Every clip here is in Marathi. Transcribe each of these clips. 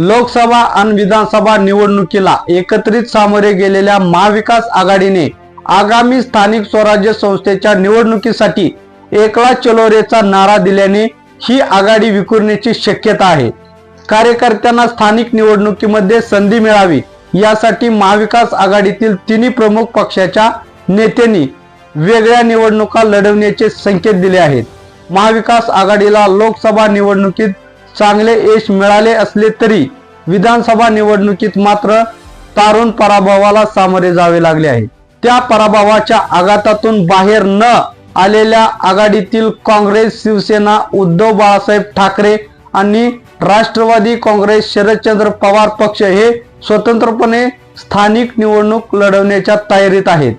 लोकसभा आणि विधानसभा निवडणुकीला एकत्रित सामोरे गेलेल्या महाविकास आघाडीने आगामी स्थानिक स्वराज्य संस्थेच्या निवडणुकीसाठी एकला चलोरेचा नारा दिल्याने ही आघाडी विखुरण्याची शक्यता आहे. कार्यकर्त्यांना स्थानिक निवडणुकीमध्ये संधी मिळावी यासाठी महाविकास आघाडीतील तिन्ही प्रमुख पक्षाच्या नेत्यांनी वेगळ्या निवडणुका लढवण्याचे संकेत दिले आहेत. महाविकास आघाडीला लोकसभा निवडणुकीत चांगले यश मिळाले असले तरी विधानसभा निवडणुकीत मात्र तारुण पराभवाला सामोरे जावे लागले आहे. त्या पराभवाच्या आघातातून बाहेर न आलेल्या आघाडीतील काँग्रेस शिवसेना उद्धव बाळासाहेब ठाकरे आणि राष्ट्रवादी काँग्रेस शरदचंद्र पवार पक्ष हे स्वतंत्रपणे स्थानिक निवडणूक लढवण्याच्या तयारीत आहेत.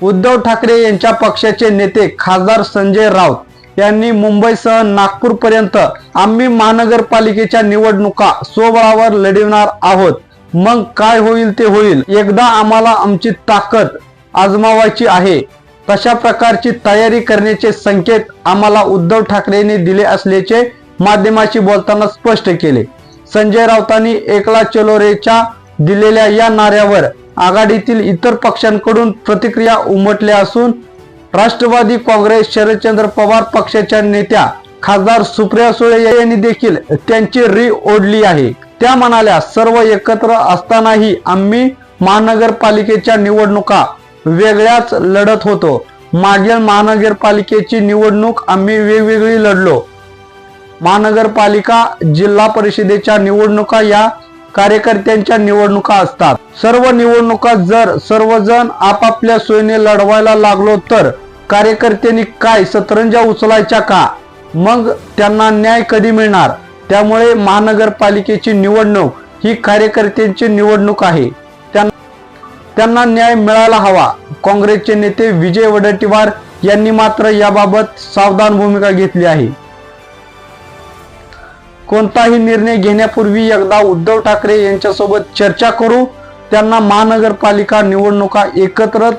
उद्धव ठाकरे यांच्या पक्षाचे नेते खासदार संजय राऊत यांनी मुंबईसह नागपूरपर्यंत आम्ही महानगरपालिकेच्या निवडणुका स्वबळावर लढवणार आहोत. मग काय होईल ते होईल. एकदा आम्हाला आमची ताकद आजमावायची आहे. तशा प्रकारची तयारी करण्याचे संकेत आम्हाला उद्धव ठाकरेंनी दिले असल्याचे माध्यमाशी बोलताना स्पष्ट केले. संजय राऊतांनी एकला चलोरेच्या दिलेल्या या नाऱ्यावर आघाडीतील इतर पक्षांकडून प्रतिक्रिया उमटल्या असून राष्ट्रवादी काँग्रेस शरदचंद्र पवार पक्षाच्या नेत्या खासदार सुप्रिया सुळे यांनी देखील त्यांची री ओढली आहे. त्या म्हणाल्या सर्व एकत्र असतानाही आम्ही महानगरपालिकेच्या निवडणुका वेगळ्याच लढत होतो. मागील महानगरपालिकेची निवडणूक आम्ही वेगवेगळी लढलो. महानगरपालिका जिल्हा परिषदेच्या निवडणुका या कार्यकर्त्यांच्या निवडणुका असतात. सर्व निवडणुका जर सर्वजण आपापल्या सोयीने लढवायला लागलो तर कार्यकर्त्यांनी काय सतरंजा उचलायच्या का? मग त्यांना न्याय कधी मिळणार? त्यामुळे महानगरपालिकेची निवडणूक ही कार्यकर्त्यांची निवडणूक आहे. त्यांना न्याय मिळायला हवा. काँग्रेसचे नेते विजय वडेट्टीवार यांनी मात्र याबाबत सावधान भूमिका घेतली आहे. कोणताही निर्णय घेण्यापूर्वी एकदा उद्धव ठाकरे यांच्यासोबत चर्चा करू. त्यांना महानगरपालिका निवडणुका एकत्रच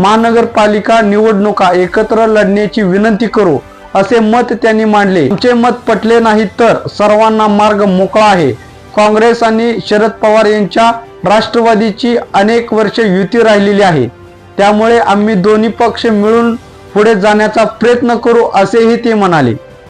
महानगरपालिका निवडणुका एकत्र लढण्याची विनंती करू असे मत त्यांनी मांडले. आमचे मत पटले नाही तर सर्वांना मार्ग मोकळा आहे. काँग्रेस आणि शरद पवार यांच्या राष्ट्रवादीची अनेक वर्षे युती राहिलेली आहे. त्यामुळे आम्ही दोन्ही पक्ष मिळून पुढे जाण्याचा प्रयत्न करू असेही ते म्हणाले.